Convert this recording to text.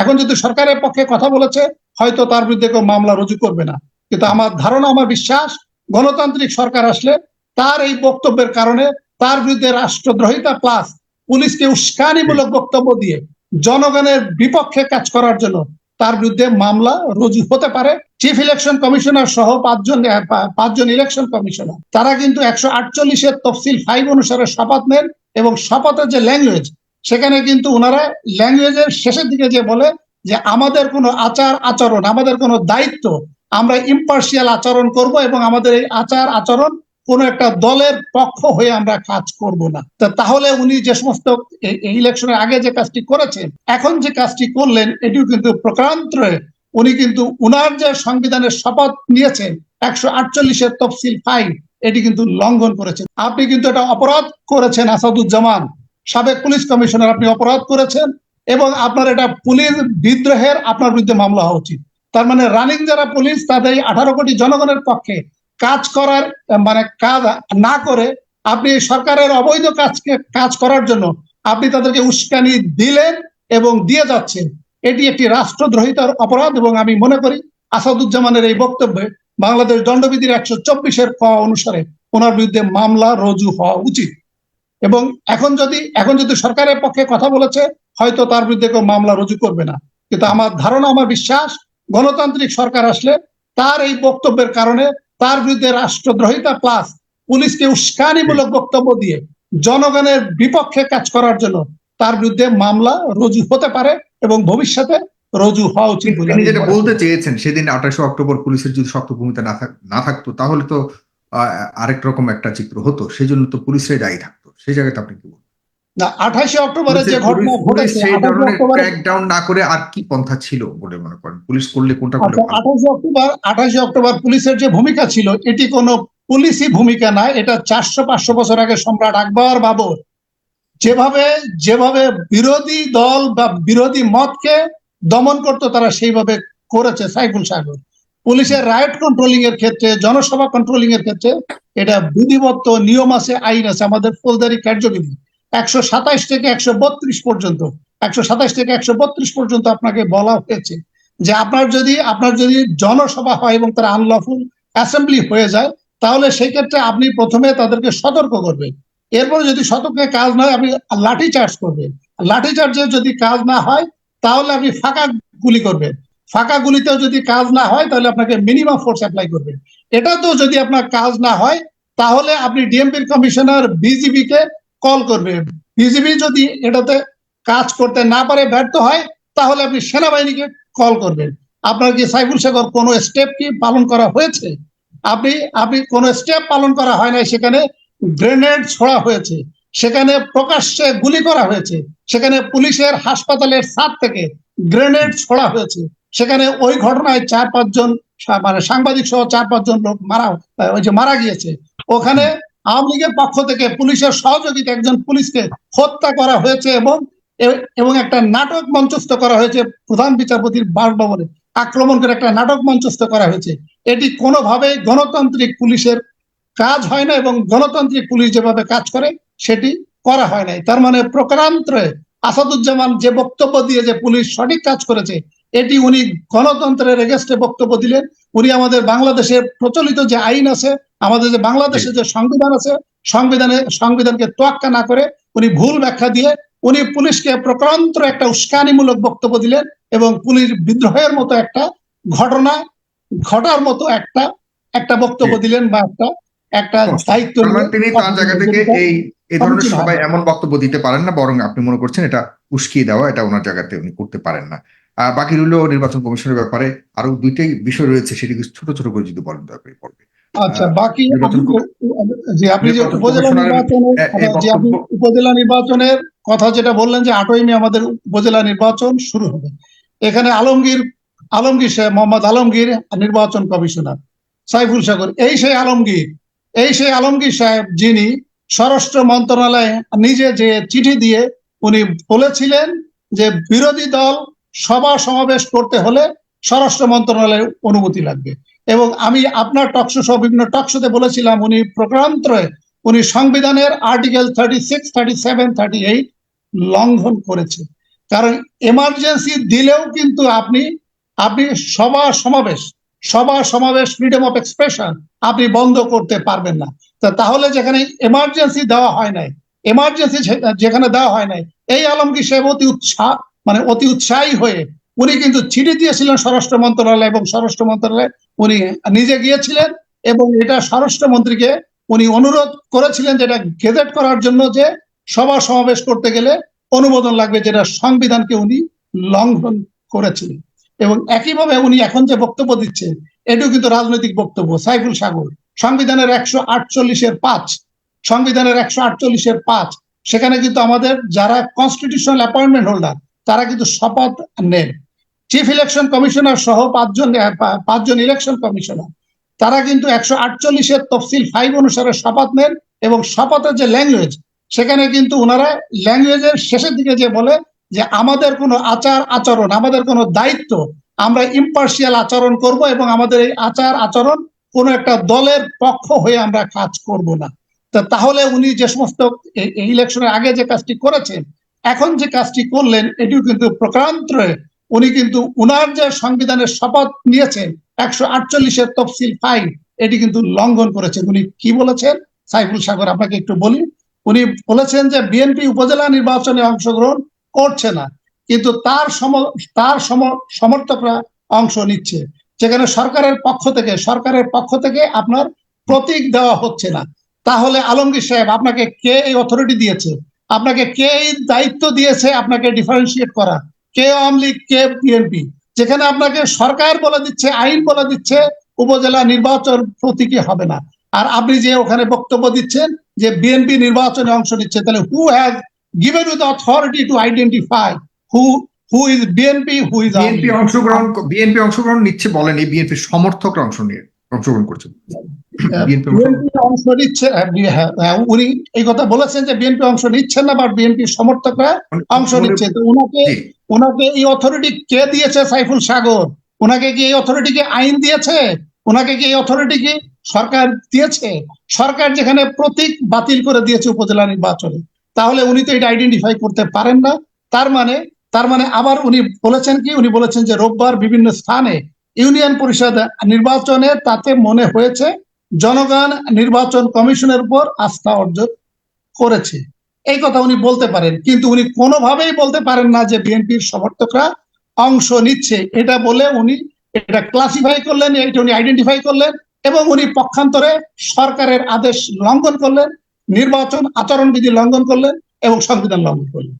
এখন যদি সরকারের পক্ষে কথা বলেছে, হয়তো তার বিরুদ্ধে কেউ মামলা রুজু করবে না। কিন্তু আমার ধারণা, আমার বিশ্বাস, গণতান্ত্রিক সরকার আসলে তার এই বক্তব্যের কারণে তার বিরুদ্ধে রাষ্ট্রদ্রোহিতা প্লাস পুলিশকে উস্কানিমূলক বক্তব্য দিয়ে জনগণের বিপক্ষে কাজ করার জন্য তার বিরুদ্ধে মামলা রুজু হতে পারে। চিফ ইলেকশন কমিশনার সহ পাঁচজন পাঁচজন ইলেকশন কমিশনার তারা কিন্তু একশো আটচল্লিশের তফসিল ফাইভ অনুসারে শপথ নেন এবং শপথের যে ল্যাঙ্গুয়েজ সেখানে কিন্তু ওনারা ল্যাঙ্গুয়েজের শেষের দিকে যে বলে যে আমাদের কোনো আচার আচরণ, আমাদের কোনো দায়িত্ব আমরা ইম্পার্শিয়াল আচরণ করব এবং আমাদের এই আচার আচরণ কোন একটা দলের পক্ষ হয়ে আমরা কাজ করব না। তাহলে উনি যে সমস্ত ইলেকশনের আগে যে কাজটি করেছেন, এখন যে কাজটি করলেন, এটিও কিন্তু প্রকারান্তরে উনি কিন্তু উনার যে সংবিধানের শপথ নিয়েছেন, একশো আটচল্লিশের তফসিল ফাইভ এটি কিন্তু লঙ্ঘন করেছেন। আপনি কিন্তু এটা অপরাধ করেছেন আসাদুজ্জামান। সাবেক পুলিশ কমিশনার আপনি অপরাধ করেছেন এবং আপনার এটা পুলিশ বিদ্রোহের আপনার বিরুদ্ধে মামলা হওয়া উচিত। তার মানে রানিং যারা পুলিশ, তাদের আঠারো কোটি জনগণের পক্ষে কাজ করার মানে কাজ না করে আপনি সরকারের অবৈধ কাজকে, কাজ করার জন্য আপনি তাদেরকে উস্কানি দিলেন এবং দিয়ে যাচ্ছেন। এটি একটি রাষ্ট্রদ্রোহিতার অপরাধ এবং আমি মনে করি আসাদুজ্জামানের এই বক্তব্যে বাংলাদেশ দণ্ডবিধির একশো চব্বিশের ক অনুসারে ওনার বিরুদ্ধে মামলা রুজু হওয়া উচিত। এবং এখন যদি এখন যদি সরকারের পক্ষে কথা বলেছে হয়তো তার বিরুদ্ধে কেউ মামলা রুজু করবে না। কিন্তু আমার ধারণা আমার বিশ্বাস গণতান্ত্রিক সরকার আসলে তার এই বক্তব্যের কারণে তার বিরুদ্ধে রাষ্ট্রদ্রোহিতা প্লাস পুলিশকে উস্কানিমূলক বক্তব্য দিয়ে জনগণের বিপক্ষে কাজ করার জন্য তার বিরুদ্ধে মামলা রুজু হতে পারে এবং ভবিষ্যতে রুজু হওয়া উচিত তিনি যেটা বলতে চেয়েছেন সেদিন আঠাশে অক্টোবর পুলিশের যদি শক্ত ভূমিকা না না থাকতো তাহলে তো আরেক রকম একটা চিত্র হতো। সেই জন্য তো পুলিশরাই দায়ী থাকতো। সেই জায়গাতে আপনি কি বলবেন? না আঠাশে অক্টোবরে যে পুলিশের- ঘটনা ঘটেছে সেই 28 ক্র্যাকডাউন না করে আর কি পন্থা ছিল বলে মনে করেন? পুলিশ করলে কোনটা আচ্ছা আঠাশে অক্টোবর আঠাশে অক্টোবর পুলিশের যে ভূমিকা ছিল এটি কোনো পুলিশি ভূমিকা না এটা চারশো পাঁচশো বছর আগে সম্রাট আকবর বাবর যেভাবে যেভাবে বিরোধী দল বা বিরোধী মতকে দমন করতো তারা সেইভাবে করেছে সাইফুল সাগর। পুলিশের রাইট কন্ট্রোলিং এর ক্ষেত্রে, জনসভা কন্ট্রোলিং এর ক্ষেত্রে এটা বিধিবদ্ধ নিয়ম আছে, আইন আছে, আমাদের ফৌজদারি কার্যবিধি। একশো সাতাইশ থেকে একশো বত্রিশ পর্যন্ত, একশো সাতাইশ থেকে একশো বত্রিশ পর্যন্ত আপনাকে বলা হয়েছে যে আপনার যদি আপনার যদি জনসভা হয় এবং তারা আনলফুল অ্যাসেম্বলি হয়ে যায়, তাহলে সেই ক্ষেত্রে আপনি প্রথমে তাদেরকে সতর্ক করবেন। এরপর যদি সতর্কে কাজ না হয়, আপনি লাঠি চার্জ করবেন। লাঠি চার্জে যদি কাজ না হয়, তাহলে আপনি ফাঁকা গুলি করবেন। ফাঁকা গুলিতেও যদি কাজ না হয়, তাহলে আপনাকে মিনিমাম ফোর্স অ্যাপ্লাই করবেন। এটা তো যদি আপনার কাজ না হয়, তাহলে আপনি ডিএমপির কমিশনার বিজিবি কে কল করবেন। বিজিবি যদি এটাতে কাজ করতে না পারে, ব্যর্থ হয়, তাহলে আপনি সেনাবাহিনীকে কল করবেন। আপনার কি সাইফুল শেখর কোনো স্টেপ কি পালন করা হয়েছে? আপনি আপনি কোনো স্টেপ পালন করা হয় নাই, সেখানে গ্রেনেড ছোড়া হয়েছে। সেখানে প্রকাশ্যে গুলি করা হয়েছে। সেখানে পুলিশের হাসপাতালের ছাদ থেকে গ্রেনেড ছোড়া হয়েছে। সেখানে ওই ঘটনায় চার পাঁচজন মানে সাংবাদিক সহ চার পাঁচজন লোক মারা, ওই যে মারা গিয়েছে। ওখানে আওয়ামী লীগের পক্ষ থেকে পুলিশের সহযোগিতা একজন পুলিশকে হত্যা করা হয়েছে এবং এবং একটা নাটক মঞ্চস্থ করা হয়েছে প্রধান বিচারপতির বাসভবনে। আক্রমণ করে একটা নাটক মঞ্চস্থ করা হয়েছে। এটি কোনোভাবে গণতান্ত্রিক পুলিশের কাজ হয় না এবং গণতান্ত্রিক পুলিশ যেভাবে কাজ করে, সেটি করা হয় নাই। তার মানে প্রকারান্তরে আসাদুজ্জামান যে বক্তব্য দিয়ে যে পুলিশ সঠিক কাজ করেছে এটি উনি গণতন্ত্রের এগেস্টে বক্তব্য দিলেন। উনি আমাদের বাংলাদেশের প্রচলিত যে আইন আছে আমাদের যে বাংলাদেশের যে সংবিধান আছে সংবিধানে সংবিধানকে তোয়াক্কা না করে উনি ভুল ব্যাখ্যা দিয়ে উনি পুলিশকে প্রকারান্তর একটা উস্কানিমূলক বক্তব্য দিলেন এবং পুলিশ বিদ্রোহের মতো একটা ঘটনা ঘটার মতো একটা একটা বক্তব্য দিলেন বা একটা একটা দায়িত্ব মানে তিনি তার জায়গা থেকে এই এই ধরনের সবাই এমন বক্তব্য দিতে পারেন না বরং আপনি মনে করছেন এটা উস্কিয়ে দেওয়া এটা ওনার জায়গাতে উনি করতে পারেন না। আহ, বাকি রইল নির্বাচন কমিশনের ব্যাপারে আরও দুইটাই বিষয় রয়েছে সেটি ছোট ছোট করে যদি বলেন দয়া করে পড়বে আচ্ছা বাকি যে আপনি যে উপজেলা নির্বাচনের উপজেলা নির্বাচনের কথা যেটা বললেন যে আটই মে আমাদের উপজেলা নির্বাচন শুরু হবে। এখানে আলমগীর আলমগীর সাহেব মোহাম্মদ আলমগীর নির্বাচন কমিশনার সাইফুল সাগর। এই সেই আলমগীর এই সেই আলমগীর সাহেব যিনি স্বরাষ্ট্র মন্ত্রণালয়ে নিজে যে চিঠি দিয়ে উনি বলেছিলেন যে বিরোধী দল সভা সমাবেশ করতে হলে স্বরাষ্ট্র মন্ত্রণালয়ের অনুমতি লাগবে। এবং আমি আপনার টকশো সহ বিভিন্ন টকশোতে বলেছিলাম, উনি প্রকারান্তরে উনি সংবিধানের article thirty six thirty seven thirty eight লঙ্ঘন করেছে। কারণ এমার্জেন্সি দিলেও কিন্তু আপনি আপনি সভা সমাবেশ সভা, সমাবেশ ফ্রিডম অফ এক্সপ্রেশন আপনি বন্ধ করতে পারবেন না। তাহলে যেখানে এমার্জেন্সি দেওয়া হয় নাই এমার্জেন্সি যেখানে দেওয়া হয় নাই, এই আলমগীর সাহেব অতি উৎসাহ মানে অতি উৎসাহী হয়ে উনি কিন্তু চিঠি দিয়েছিলেন স্বরাষ্ট্র মন্ত্রণালয় এবং স্বরাষ্ট্র মন্ত্রণালয় উনি নিজে গিয়েছিলেন এবং এটা স্বরাষ্ট্রমন্ত্রীকে উনি অনুরোধ করেছিলেন যেটা গেজেট করার জন্য যে সভা, সমাবেশ করতে গেলে অনুমোদন লাগবে, যেটা সংবিধানকে উনি লঙ্ঘন করেছিলেন। এবং একইভাবে উনি এখন যে বক্তব্য দিচ্ছেন, এটাও কিন্তু রাজনৈতিক বক্তব্য, সাইফুল সাগর। সংবিধানের একশো আটচল্লিশের পাঁচ, সংবিধানের একশো আটচল্লিশের পাঁচ, সেখানে কিন্তু আমাদের যারা কনস্টিটিউশনাল অ্যাপয়েন্টমেন্ট হোল্ডার তারা কিন্তু শপথ নেন। চিফ ইলেকশন কমিশনার সহ পাঁচজন পাঁচজন ইলেকশন কমিশনার তারা কিন্তু একশো আটচল্লিশের তফসিল ফাইভ অনুসারে শপথ নেন এবং শপথের যে ল্যাঙ্গুয়েজ সেখানে কিন্তু ওনারা ল্যাঙ্গুয়েজের শেষের দিকে যে বলে যে আমাদের কোনো আচার আচরণ, আমাদের কোনো দায়িত্ব আমরা ইম্পার্শিয়াল আচরণ করব এবং আমাদের এই আচার আচরণ কোনো একটা দলের পক্ষ হয়ে আমরা কাজ করব না। তাহলে উনি যে সমস্ত ইলেকশনের আগে যে কাজটি করেছেন, এখন যে কাজটি করলেন, এটিও কিন্তু প্রকারান্তরে উনি কিন্তু উনার যে সংবিধানের শপথ নিয়েছেন, একশো আটচল্লিশের তফসিল ফাইভ এটি কিন্তু লঙ্ঘন করেছেন। উনি কি বলেছেন? সাইফুল সাগর, আপনাকে একটু বলি। উনি বলেছেন যে, বিএনপি উপজেলা নির্বাচনে অংশগ্রহণ করছে না, কিন্তু তার সম তার সম- সমর্থকরা অংশ নিচ্ছে। যেখানে সরকারের পক্ষ থেকে, সরকারের পক্ষ থেকে আপনার প্রতীক দেওয়া হচ্ছে না। তাহলে আলমগীর সাহেব, আপনাকে কে এই অথরিটি দিয়েছে? আপনাকে কে এই দায়িত্ব দিয়েছে আপনাকে ডিফারেন্সিয়েট করা? কে আওয়ামী লীগ, কে বিএনপি যেখানে আপনাকে সরকার বলে দিচ্ছে, আইন বলে দিচ্ছে, উপজেলা নির্বাচন প্রতীকী হবে না। আর আপনি যে ওখানে বক্তব্য দিচ্ছেন যে বিএনপি নির্বাচনে অংশ নিচ্ছে, তাহলে who has you the authority to identify who who is BNP who is BNP অংশগ্রহণ বিএনপি অংশগ্রহণ নিচ্ছে বলেনি বিএনপির সমর্থকরা অংশ নিয়ে অংশগ্রহণ করছে বিএনপি অংশ নিচ্ছে হ্যাঁ, হ্যাঁ, হ্যাঁ, উনি এই কথা বলেছেন যে বিএনপি অংশ নিচ্ছেন না বা বিএনপির সমর্থকরা অংশ নিচ্ছে। তো ওনাকে। ওনাকে এই অথরিটি কে দিয়েছে সাইফুল সাগর? ওনাকে কি এই অথরিটিকে আইন দিয়েছে? ওনাকে কি এই অথরিটি কি সরকার দিয়েছে? সরকার যেখানে প্রতীক বাতিল করে দিয়েছে উপজেলা নির্বাচনে। তাহলে উনি তো এটা আইডেন্টিফাই করতে পারেন না। তার মানে তার মানে আবার উনি বলেছেন কি? উনি বলেছেন যে রোববার বিভিন্ন স্থানে ইউনিয়ন পরিষদ নির্বাচনে তাতে মনে হয়েছে জনগণ নির্বাচন কমিশনের উপর আস্থা অর্জন করেছে। এই কথা উনি বলতে পারেন। কিন্তু উনি কোনোভাবেই বলতে পারেন না যে বিএনপির সমর্থকরা অংশ নিচ্ছে। এটা বলে উনি এটা ক্লাসিফাই করলেন, এটা উনি আইডেন্টিফাই করলেন এবং উনি পক্ষান্তরে সরকারের আদেশ লঙ্ঘন করলেন। নির্বাচন আচরণবিধি লঙ্ঘন করলেন এবং সংবিধান লঙ্ঘন করলেন।